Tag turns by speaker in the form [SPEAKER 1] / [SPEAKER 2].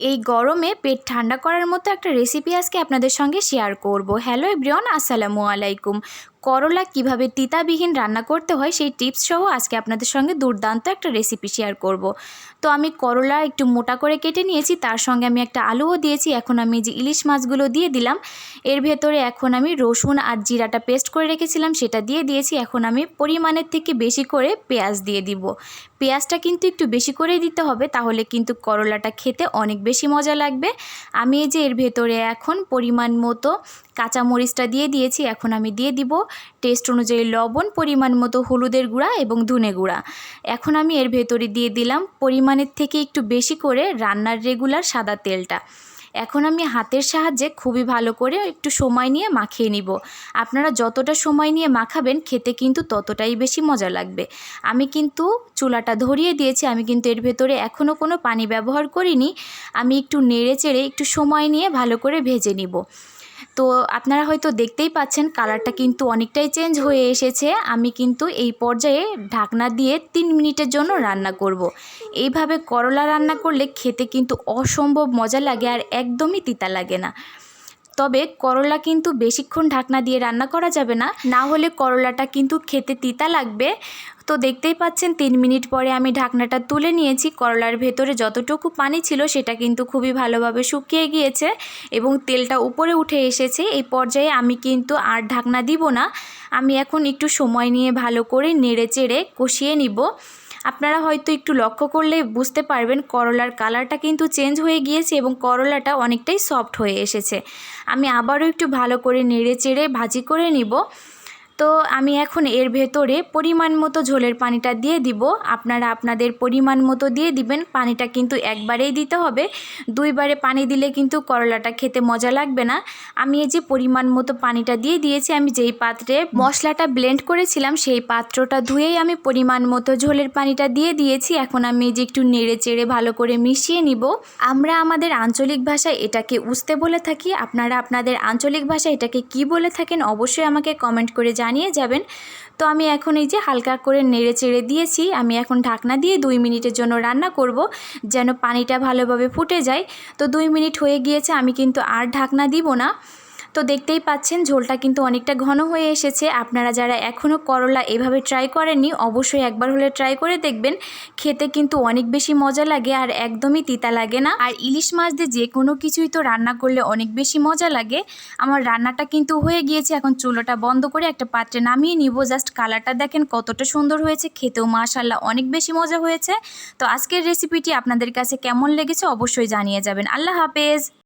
[SPEAKER 1] এই গরমে পেট ঠান্ডা করার মতো একটা রেসিপি আজকে আপনাদের সঙ্গে শেয়ার করব। হ্যালো এভরিওয়ান আসসালামু আলাইকুম। করলা কীভাবে তিতাবিহীন রান্না করতে হয় সেই টিপস সহ আজকে আপনাদের সঙ্গে দুর্দান্ত একটা রেসিপি শেয়ার করব। তো আমি করলা একটু মোটা করে কেটে নিয়েছি, তার সঙ্গে আমি একটা আলুও দিয়েছি, এখন আমি যে ইলিশ মাছগুলো দিয়ে দিলাম, এর ভেতরে এখন আমি রসুন আর জিরাটা পেস্ট করে রেখেছিলাম, সেটা দিয়ে দিয়েছি, এখন আমি পরিমাণের থেকে বেশি করে পেঁয়াজ দিয়ে দিব। পেঁয়াজটা কিন্তু একটু বেশি করেই দিতে হবে, তাহলে কিন্তু করলাটা খেতে অনেক বেশি মজা লাগবে। আমি এই যে এর ভেতরে এখন পরিমাণ মতো কাঁচামরিচটা দিয়ে দিয়েছি, এখন আমি দিয়ে দিব টেস্ট অনুযায়ী লবণ, পরিমাণ মতো হলুদের গুঁড়া এবং ধনে গুঁড়া। এখন আমি এর ভেতরে দিয়ে দিলাম পরিমাণের থেকে একটু বেশি করে রান্নার রেগুলার সাদা তেলটা। এখন আমি হাতের সাহায্যে খুবই ভালো করে একটু সময় নিয়ে মাখিয়ে নিব। আপনারা যতটা সময় নিয়ে মাখাবেন খেতে কিন্তু ততটাই বেশি মজা লাগবে। আমি কিন্তু চুলাটা ধরিয়ে দিয়েছি, আমি কিন্তু এর ভেতরে এখনও কোনো পানি ব্যবহার করিনি। আমি একটু নেড়ে চেড়ে একটু সময় নিয়ে ভালো করে ভেজে নিব। তো আপনারা হয়তো দেখতেই পাচ্ছেন কালারটা কিন্তু অনেকটাই চেঞ্জ হয়ে এসেছে আমি কিন্তু এই পর্যায়ে ঢাকনা দিয়ে তিন মিনিটের জন্য রান্না করব। এইভাবে করলা রান্না করলে খেতে কিন্তু অসম্ভব মজা লাগে আর একদমই তিতা লাগে না তবে করলা কিন্তু বেশিক্ষণ ঢাকনা দিয়ে রান্না করা যাবে না। না হলে করলাটা কিন্তু খেতে তিতা লাগবে। তো দেখতেই পাচ্ছেন, তিন মিনিট পরে আমি ঢাকনাটা তুলে নিয়েছি। করলার ভেতরে যতটুকু পানি ছিল সেটা কিন্তু খুবই ভালোভাবে শুকিয়ে গিয়েছে এবং তেলটা উপরে উঠে এসেছে। এই পর্যায়ে আমি কিন্তু আর ঢাকনা দিব না। আমি এখন একটু সময় নিয়ে ভালো করে নেড়ে চেড়ে কষিয়ে নিব। আপনারা হয়তো একটু লক্ষ্য করলে বুঝতে পারবেন করলার কালারটা কিন্তু চেঞ্জ হয়ে গিয়েছে এবং করলাটা অনেকটাই সফট হয়ে এসেছে। আমি আবারও একটু ভালো করে নেড়ে চেড়ে ভাজি করে নিব। তো আমি এখন এর ভেতরে পরিমাণ মতো ঝোলের পানিটা দিয়ে দিব। আপনারা আপনাদের পরিমাণ মতো দিয়ে দিবেন। পানিটা কিন্তু একবারেই দিতে হবে। দুইবারে পানি দিলে কিন্তু করলাটা খেতে মজা লাগবে না। আমি এই যে পরিমাণ মতো পানিটা দিয়ে দিয়েছি, আমি যেই পাত্রে মশলাটা ব্লেন্ড করেছিলাম, সেই পাত্রটা ধুয়েই আমি পরিমাণ মতো ঝোলের পানিটা দিয়ে দিয়েছি। এখন আমি এই যে একটু নেড়ে চেড়ে ভালো করে মিশিয়ে নিব। আমরা আমাদের আঞ্চলিক ভাষায় এটাকে উস্তে বলে থাকি। আপনারা আপনাদের আঞ্চলিক ভাষায় এটাকে কি বলে থাকেন অবশ্যই আমাকে কমেন্ট করে জানিয়ে জানিয়ে যাবেন। তো আমি এখন এই যে হালকা করে নেড়ে চেড়ে দিয়েছি। আমি এখন ঢাকনা দিয়ে দুই মিনিটের জন্য রান্না করব যেন পানিটা ভালোভাবে ফুটে যায়। তো দুই মিনিট হয়ে গিয়েছে, আমি কিন্তু আর ঢাকনা দিব না। তো দেখতেই পাচ্ছেন ঝোলটা কিন্তু অনেকটা ঘন হয়ে এসেছে। আপনারা যারা এখনও করলা এভাবে ট্রাই করেননি, অবশ্যই একবার হলে ট্রাই করে দেখবেন। খেতে কিন্তু অনেক বেশি মজা লাগে আর একদমই তিতা লাগে না। আর ইলিশ মাছ দিয়ে যে কোনো কিছুই তো রান্না করলে অনেক বেশি মজা লাগে। আমার রান্নাটা কিন্তু হয়ে গিয়েছে, এখন চুলোটা বন্ধ করে একটা পাত্রে নামিয়ে নিব। জাস্ট কালারটা দেখেন কতটা সুন্দর হয়েছে, খেতেও মাশাল্লাহ অনেক বেশি মজা হয়েছে। তো আজকের রেসিপিটি আপনাদের কাছে কেমন লেগেছে অবশ্যই জানিয়ে যাবেন। আল্লাহ হাফেজ!